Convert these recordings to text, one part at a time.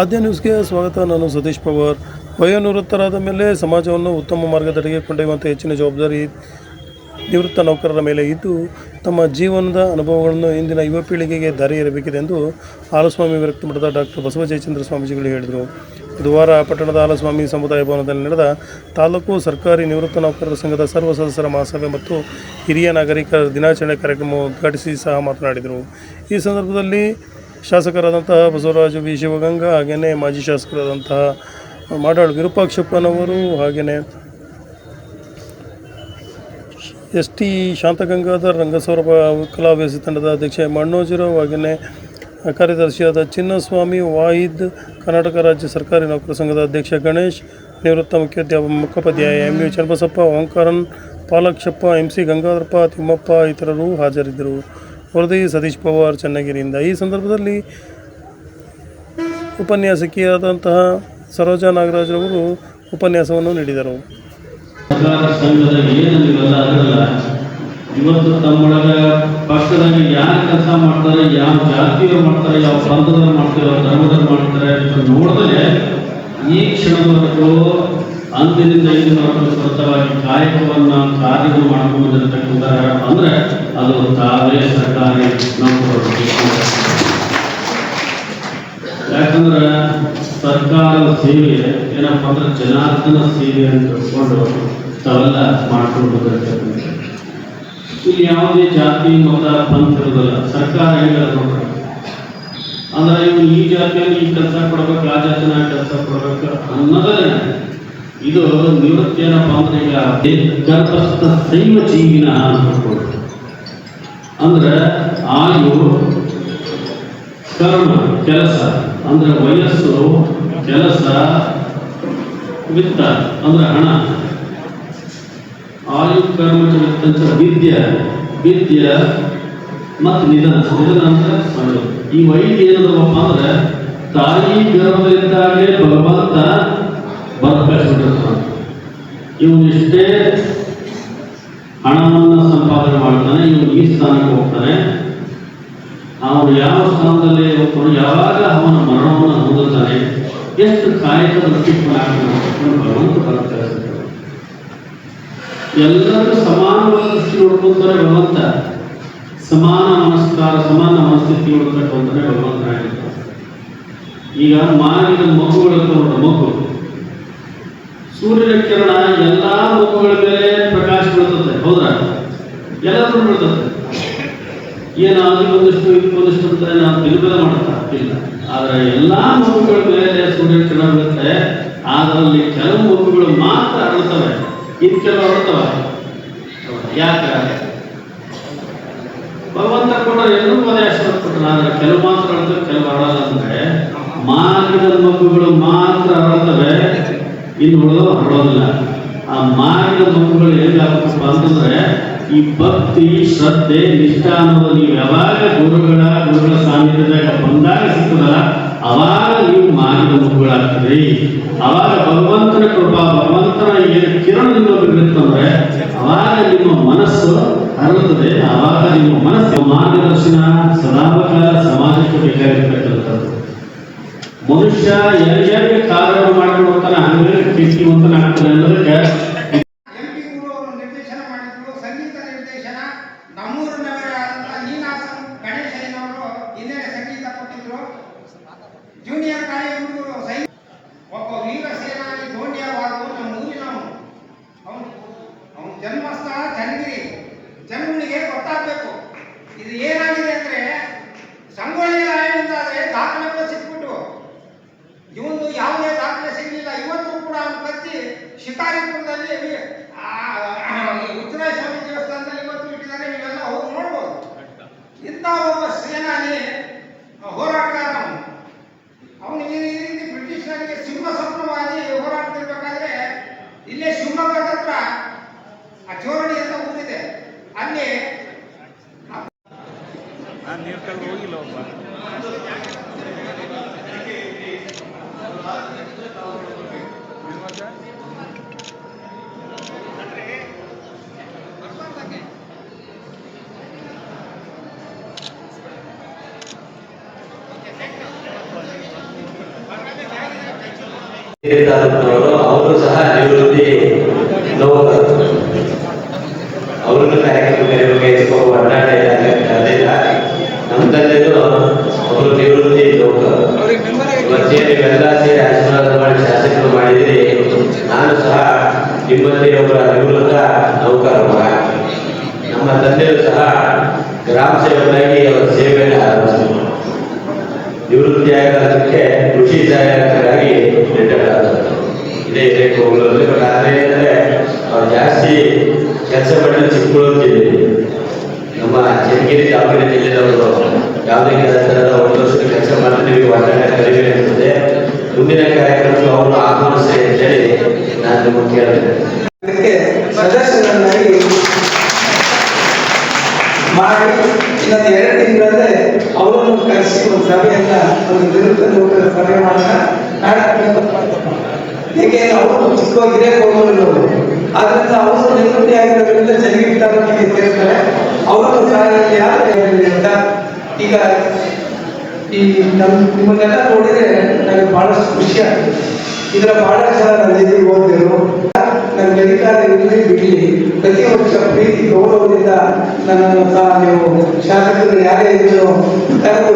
ಆದ್ಯ ನ್ಯೂಸ್ಗೆ ಸ್ವಾಗತ. ನಾನು ಸತೀಶ್ ಪವಾರ್. ವಯೋನಿವೃತ್ತರಾದ ಮೇಲೆ ಸಮಾಜವನ್ನು ಉತ್ತಮ ಮಾರ್ಗದಡೆಗೆ ಕೊಂಡೊಯ್ಯುವಂಥ ಹೆಚ್ಚಿನ ಜವಾಬ್ದಾರಿ ನಿವೃತ್ತ ನೌಕರರ ಮೇಲೆ ಇದ್ದು, ತಮ್ಮ ಜೀವನದ ಅನುಭವಗಳನ್ನು ಇಂದಿನ ಯುವ ಪೀಳಿಗೆಗೆ ದಾರಿ ಇರಬೇಕಿದೆ ಎಂದು ಹಾಲಸ್ವಾಮಿ ವಿರಕ್ತ ಮಠದ ಡಾಕ್ಟರ್ ಬಸವ ಜಯಚಂದ್ರ ಸ್ವಾಮೀಜಿಗಳು ಹೇಳಿದರು. ಬುಧವಾರ ಪಟ್ಟಣದ ಹಾಲಸ್ವಾಮಿ ಸಮುದಾಯ ಭವನದಲ್ಲಿ ನಡೆದ ತಾಲೂಕು ಸರ್ಕಾರಿ ನಿವೃತ್ತ ನೌಕರರ ಸಂಘದ ಸರ್ವ ಸದಸ್ಯರ ಮಹಾಸಭೆ ಮತ್ತು ಹಿರಿಯ ನಾಗರಿಕರ ದಿನಾಚರಣೆ ಕಾರ್ಯಕ್ರಮ ಉದ್ಘಾಟಿಸಿ ಸಹ ಮಾತನಾಡಿದರು. ಈ ಸಂದರ್ಭದಲ್ಲಿ ಶಾಸಕರಾದಂತಹ ಬಸವರಾಜು ವಿ ಶಿವಗಂಗಾ ಹಾಗೆಯೇ ಮಾಜಿ ಶಾಸಕರಾದಂತಹ ಮಾಡಾಳ್ ವಿರೂಪಾಕ್ಷಪ್ಪನವರು ಹಾಗೆಯೇ ಎಸ್ ಟಿ ಶಾಂತಗಂಗಾಧರ್ ರಂಗಸೌರಭ ಕಲಾಭ್ಯಾಸ ತಂಡದ ಅಧ್ಯಕ್ಷ ಮಣ್ಣೋಜಿರಾವ್ ಹಾಗೆಯೇ ಕಾರ್ಯದರ್ಶಿಯಾದ ಚಿನ್ನಸ್ವಾಮಿ ವಾಹಿದ್, ಕರ್ನಾಟಕ ರಾಜ್ಯ ಸರ್ಕಾರಿ ನೌಕರ ಸಂಘದ ಅಧ್ಯಕ್ಷ ಗಣೇಶ್, ನಿವೃತ್ತ ಮುಖ್ಯೋಧ್ಯಾಪ Mukhopadhyay M U Channabasappa, Omkaran, Palakshappa, M C Gangadharappa, Thimmappa ಇತರರು ಹಾಜರಿದ್ದರು. ವರದಿ ಸತೀಶ್ ಪವಾರ್ ಚನ್ನಗಿರಿಯಿಂದ. ಈ ಸಂದರ್ಭದಲ್ಲಿ ಉಪನ್ಯಾಸಕಿಯಾದಂತಹ ಸರೋಜಾ ನಾಗರಾಜ್ರವರು ಉಪನ್ಯಾಸವನ್ನು ನೀಡಿದರು. ಇವತ್ತು ತಮ್ಮೊಳಗ ಪಕ್ಷದಾಗ ಯಾರು ಕೆಲಸ ಮಾಡ್ತಾರೆ ಯಾವ ಜಾತಿಯವ್ರು ಮಾಡ್ತಾರೆ, ಯಾವ ಪ್ರಾಂತದವ್ರು ಮಾಡ್ತಾರೆ ಯಾವ ಧರ್ಮದವ್ರು ಮಾಡ್ತಾರೆ ನೋಡಿದ್ರೆ ಈ ಕ್ಷಣದವರೆಗೂ ಅಂದಿನಿಂದ ಇಂದಿನವರೆಗೂ ಸ್ವಂತವಾಗಿ ಕಾಯಕವನ್ನ ಕಾರ್ಯವನ್ನು ಮಾಡ್ಕೊಂಡು ಬಂದಿರತಕ್ಕಂಥ ಅಂದ್ರೆ ಅದು ತಾವೇ ಸರ್ಕಾರಿ ನೌಕರರು. ಯಾಕಂದ್ರೆ ಸರ್ಕಾರದ ಸೇವೆ, ಏನಪ್ಪ ಅಂದ್ರೆ ಜನಾರ್ದನ ಸೇವೆ ಅಂತ ತಿಳ್ಕೊಂಡು ತಾವೆಲ್ಲ ಮಾಡ್ಕೊಂಡು ಬಂದಿರ್ತಕ್ಕಂಥ ಇಲ್ಲಿ ಯಾವುದೇ ಜಾತಿ, ಮತ, ಪಂಥ ಇರೋದಿಲ್ಲ ಸರ್ಕಾರ ನೋಡ್ರಿ. ಅಂದ್ರೆ ಇವನು ಈ ಜಾತಿಯಲ್ಲಿ ಈ ಕೆಲಸ ಕೊಡ್ಬೇಕು, ಆ ಜಾತಿನ ಕೆಲಸ ಕೊಡ್ಬೇಕು ಅನ್ನೋದಲ್ಲ ಇದು ನಿವೃತ್ತಿ ಏನಪ್ಪ ಅಂದ್ರೆ ಈಗ ಗರ್ಭಸ್ಥ ಶೈವ ಜೀವಿನ. ಅಂದ್ರೆ ಆಯು ಕರ್ಮ ಕೆಲಸ, ಅಂದ್ರೆ ವಯಸ್ಸು, ಕೆಲಸ, ವಿತ್ತ, ಅಂದ್ರೆ ಹಣ ಆಯು ಕರ್ಮ ಚ ವಿದ್ಯ, ವಿದ್ಯೆ ಮತ್ತು ನಿಧನ ನಿಧನ ಅಂದ್ರೆ. ಈ ವೈದ್ಯ ಏನದಪ್ಪ ಅಂದ್ರೆ ತಾಯಿ ಗರ್ಭದಿಂದಾಗಲೇ ಭಗವಂತ ಬದುಕಿಸ್ಬಿಟ್ಟಿರ್ತಾನೆ ಇವನು ಎಷ್ಟೇ ಹಣವನ್ನು ಸಂಪಾದನೆ ಮಾಡ್ತಾನೆ, ಇವನು ಈ ಸ್ಥಾನಕ್ಕೆ ಹೋಗ್ತಾನೆ. ಅವನು ಯಾವ ಸ್ಥಾನದಲ್ಲಿ ಹೋಗ್ತಾನೆ, ಯಾವಾಗ ಅವನ ಮರಣವನ್ನು ಹೊಂದುತ್ತಾನೆ, ಎಷ್ಟು ಕಾಯಕ ದೃಷ್ಟಿಕೋನ ಭಗವಂತ ಎಲ್ಲರೂ ಸಮಾನವಾದ ದೃಷ್ಟಿ ನೋಡ್ಕೊಂತಾರೆ ಭಗವಂತ. ಸಮಾನ ನಮಸ್ಕಾರ, ಸಮಾನ ಮನಸ್ಥಿತಿ ನೋಡ್ತಕ್ಕಂತಾನೆ ಭಗವಂತ ಈಗ ಮಾರಿದ ಮಗುಗಳು ಮಗು. ಸೂರ್ಯನ ಕಿರಣ ಎಲ್ಲಾ ರೂಪಗಳ ಮೇಲೆ ಪ್ರಕಾಶ ಬೀಳ್ತದೆ, ಹೌದಾ? ಎಲ್ಲರೂ ಬೀಳ್ತದೆ. ಏನು ಅದಕ್ಕೆ ಒಂದಿಷ್ಟು ಇದಕ್ಕೆ ಒಂದಿಷ್ಟು ಅಂತ ನಾವು ಮಾಡ್ತಾ ಇಲ್ಲ. ಆದರೆ ಎಲ್ಲಾ ಮುಖಗಳ ಮೇಲೆ ಸೂರ್ಯನ ಕಿರಣ ಬೀಳುತ್ತೆ ಅದರಲ್ಲಿ ಕೆಲವು ಮುಖಗಳು ಮಾತ್ರ ಅರಳ್ತವೆ. ಇದು ಕೆಲವು ಅರಳ್ತವೆ. ಯಾಕೆ? ಭಗವಂತ ಕೂಡ ಎಲ್ಲರೂ ಮನೆ ಆದರೆ ಕೆಲವು ಮಾತ್ರ ಅರಳ್ತವೆ, ಕೆಲವು ಅರಳಲ್ಲ ಅಂದ್ರೆ ಮಾರ್ಗದ ಮಗುಗಳು ಮಾತ್ರ ಅರಳ್ತವೆ. ಇನ್ನು ಉಳಿದವು ಹರಡೋದಿಲ್ಲ ಆ ಮಾರ್ಗದ ಮಕ್ಕಳು ಹೇಗಾಗಬೇಕಪ್ಪ ಅಂತಂದ್ರೆ ಈ ಭಕ್ತಿ, ಶ್ರದ್ಧೆ, ನಿಷ್ಠಾ ಅನ್ನೋದು ನೀವು ಯಾವಾಗ ಗುರುಗಳ ಗುರುಗಳ ಸಾನ್ನಿಧ್ಯದಾಗ ಬಂದಾಗ ಸಿಗ್ತದಲ್ಲ, ಅವಾಗ ನೀವು ಮಾರ್ಗದ ಮಕ್ಕಳಾಗ್ತೀರಿ. ಅವಾಗ ಭಗವಂತನ ಕೃಪಾ, ಭಗವಂತನ ಏನು ಕಿರಣ ನಿಮ್ಮ ಬಿಡುತ್ತಂದ್ರೆ ಅವಾಗ ನಿಮ್ಮ ಮನಸ್ಸು ಅರಳುತ್ತದೆ ಅವಾಗ ನಿಮ್ಮ ಮನಸ್ಸು ಮಾರ್ಗದರ್ಶನ ಸದಾಕಾಲ ಸಮಾಜಕ್ಕೆ ಬೇಕಾಗಿರ್ತಕ್ಕಂಥದ್ದು. ಮನುಷ್ಯ ಎಲ್ಲಿ ಕಾರ್ಯವನ್ನು ಮಾಡ್ಕೊಂಡು ಹೋಗ್ತಾನೆ ಹಂಗೆ ಅನ್ನೋದಕ್ಕೆ ಮಾಡಿದ್ರು, ಸಂಗೀತ ಕೊಟ್ಟಿದ್ರು. ಜೂನಿಯರ್ ಕಾಲೇಜ್ ಒಬ್ಬ ವೀರ ಊರಿನವನು ಅವನ. ಜನ್ಮಸ್ಥಳ ಚನ್ನಗಿರಿ. ಜನಗಳಿಗೆ ಗೊತ್ತಾಗಬೇಕು. ಇದು ಏನಾಗಿದೆ ಅಂದ್ರೆ ಸಂಗೊಳ್ಳಿ ರಾಯಣ್ಣಂತಾದ್ರೆ ದಾಖಲೆಗಳು ಸಿಕ್ಬಿಟ್ಟು ಇವನು ಯಾವುದೇ ದಾಖಲೆ ಸಿಗಲಿಲ್ಲ ಇವತ್ತು ಕೂಡ ಅವನು ಕತ್ತಿ ಶಿಕಾರಿಪುರದಲ್ಲಿ ಆ, ಆ, ಈ ಉತ್ತರಾಯ ಸ್ವಾಮಿ ದೇವಸ್ಥಾನದಲ್ಲಿ ಇವತ್ತು ಇಟ್ಟಿದ್ದಾರೆ ನೀವೆಲ್ಲ ಹೋಗಿ ನೋಡ್ಬೋದು ಇಂಥ ಒಬ್ಬ ಸೇನಾನಿ ಹೋರಾಟಗಾರ ಅವನು ಈ ರೀತಿ ಬ್ರಿಟಿಷರಿಗೆ ಸಿಂಹ ಸ್ವಪ್ನವಾಗಿ ಹೋರಾಡ್ತಿರ್ಬೇಕಾದ್ರೆ, ಇಲ್ಲೇ ಶಿವಮೊಗ್ಗದ ಹತ್ರ ಆ ಚೋರಣಿ ಅಂತ ಊರಿದೆ. ಅಲ್ಲಿ ತಾಲೂಕಿನವರು ಅವರು ಸಹ ನಿವೃತ್ತಿ ನೌಕರರು ಅವ್ರನ್ನು ಕಾರ್ಯಕ್ರಮ ಕರೆಯಬೇಕು ಒಡನಾಟ ಅದಿಲ್ಲ ನಮ್ಮ ತಂದೆದು ಅವರು ನಿವೃತ್ತಿ ನೌಕರರು ಇವತ್ತೇ ಸೇರಿ ಆಶೀರ್ವಾದ ಮಾಡಿ ಶಾಸಕರು ಮಾಡಿದಿರಿ ನಾನು ಸಹ ನಿಮ್ಮಲ್ಲಿ ಒಬ್ಬರ ನಿವೃತ್ತ ನೌಕರ ನಮ್ಮ ತಂದೆಯು ಸಹ ಗ್ರಾಮ ಸೇವಕರಾಗಿ ಅವರ ಸೇವೆಯನ್ನು ಆರಂಭಿಸಿದರು. ನಿವೃತ್ತಿ ಆಗೋದಕ್ಕೆ ಕೃಷಿ ಸಹಾಯಕರಾಗಿ ರಿಟೈರ್ಡ್ ಆದರು ಇದೇ ಇದೇ ಕೋಗ್ಲಲ್ಲಿ ಬಟ್ ಆದರೆ ಜಾಸ್ತಿ ಕೆಲಸ ಮಾಡಿದ ಚಿಕ್ಕಮಗಳೂರು ಜಿಲ್ಲೆ. ನಮ್ಮ ಚನ್ನಗಿರಿ ದಾವಣಗೆರೆ ಜಿಲ್ಲೆದವರು ಯಾವುದೇ ಕೆಲಸದ ಒಂದು ವರ್ಷದ ಕೆಲಸ ಮಾಡಿದ್ರೆ ನಿಮಗೆ ಒಟ್ಟಾರೆ ಕಡಿಮೆ ಇರ್ತದೆ. ಮುಂದಿನ ಕಾರ್ಯಕ್ರಮಕ್ಕೆ ಅವರು ಆಹ್ವಾನಿಸಿ ನಾನು ನಿಮಗೆ ಕೇಳಿದೆ ಅದಕ್ಕೆ ಮಾಡಿ ಇನ್ನೊಂದು ಎರಡು ತಿಂಗಳಲ್ಲೇ ಅವರನ್ನು ಕರೆಸಿ ಒಂದು ಸಭೆಯನ್ನ ಒಂದು ವಿರುದ್ಧ ನೌಕರ ಸಭೆ ಮಾಡೋಣ ಅವರು ಚಿಕ್ಕ ಹಿರಿಯ ಕೋಮಲರು ಆದ್ರಿಂದ ಅವರು ನಿವೃತ್ತಿ ಆಗಿರೋದ್ರಿಂದ ತಾಲೂಕಿಗೆ ಸೇರ್ತಾರೆ. ಅವರನ್ನು ಸಾರಿಗೆ ಯಾರು ಅಂತ ಈಗ ಈ ನಮ್ಮ ನಿಮ್ಮನ್ನೆಲ್ಲ ನೋಡಿದ್ರೆ ನನಗೆ ಬಹಳಷ್ಟು ಖುಷಿ ಆಗ್ತದೆ. ಇದರ ಬಹಳ ಜನ ನನ್ನ ಎದುರು ಓದಿದ್ರು ನನಗೆ ಅಧಿಕಾರ ಇರಲಿ ಬಿಡಲಿ. ಪ್ರತಿ ವರ್ಷ ಪ್ರೀತಿ ಗೌರವದಿಂದ ನನ್ನನ್ನು ಸಹ ನೀವು ಶಾಸಕರು ಯಾರೇ ಇದ್ರು ಕರೆದು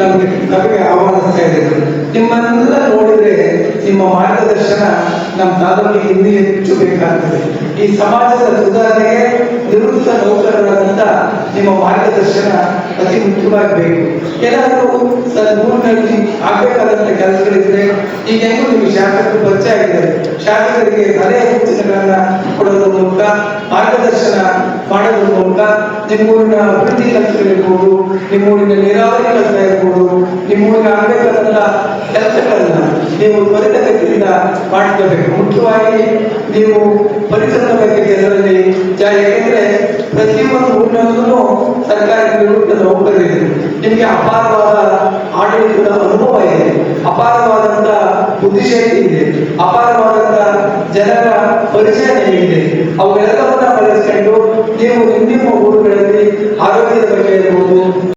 ನಮಗೆ ನಮಗೆ ಆಹ್ವಾನಿಸ್ತಾ ಇದ್ದರು ನಿಮ್ಮನ್ನೆಲ್ಲ ನೋಡಿದ್ರೆ ನಿಮ್ಮ ಮಾರ್ಗದರ್ಶನ ನಮ್ಮ ತಾಲೂಕಿಗೆ ಇನ್ನೂ ಹೆಚ್ಚು ಬೇಕಾಗ್ತದೆ. ಈ ಸಮಾಜದ ಸುಧಾರಣೆಗೆ ನಿವೃತ್ತ ನೌಕರರಾದಂಥ ನಿಮ್ಮ ಮಾರ್ಗದರ್ಶನ ಅತಿ ಮುಖ್ಯವಾಗಿ ಬೇಕು. ಏನಾದರೂ ಊರಿನಲ್ಲಿ ಆಗಬೇಕಾದಂಥ ಕೆಲಸಗಳಿದ್ರೆ ಈಗ ಹೆಂಗೂ ನಿಮಗೆ ಶಾಸಕರು ಪರಿಚಯ ಆಗಿದ್ದಾರೆ. ಶಾಸಕರಿಗೆ ಸಲಹೆ ಸೂಚನೆಗಳನ್ನ ಕೊಡೋದ್ರ ಮೂಲಕ, ಮಾರ್ಗದರ್ಶನ ಮಾಡೋದ್ರ ಮೂಲಕ ನಿಮ್ಮೂರಿನ ಅಭಿವೃದ್ಧಿ ಇರ್ಬೋದು, ನಿಮ್ಮೂರಿನ ನೀರಾವರಿ ಕೆಲಸ ಇರ್ಬೋದು, ನಿಮ್ಮೂರಿನ ಆಗಬೇಕಾದಂಥ ಕೆಲಸಗಳನ್ನ ನೀವು ತ್ವರಿತಗತಿಯಿಂದ ಮಾಡಿಕೊಳ್ಬೇಕು. ಮುಖ್ಯವಾಗಿ ನೀವು ಪರಿಸರದ ಬಗ್ಗೆ ಜನರಲ್ಲಿ ಯಾಕೆಂದ್ರೆ ಪ್ರತಿಯೊಂದು ಊರಿನಲ್ಲೂ ಸರ್ಕಾರಿ ನಿವೃತ್ತ ನೌಕರರಿದೆ ನಿಮಗೆ ಅಪಾರವಾದ ಆಡಳಿತದ ಅನುಭವ ಇದೆ. ಅಪಾರವಾದಂತ ಬುದ್ಧಿಶಕ್ತಿ ಇದೆ. ಅಪಾರವಾದಂತ ಜನರ ಪರಿಚಯ ನಿಮಗಿದೆ ಅವೆಲ್ಲವನ್ನ ಬಳಸಿಕೊಂಡು ನೀವು ನಿಮ್ಮ ಊರುಗಳಲ್ಲಿ ಆರೋಗ್ಯದ ಬಗ್ಗೆ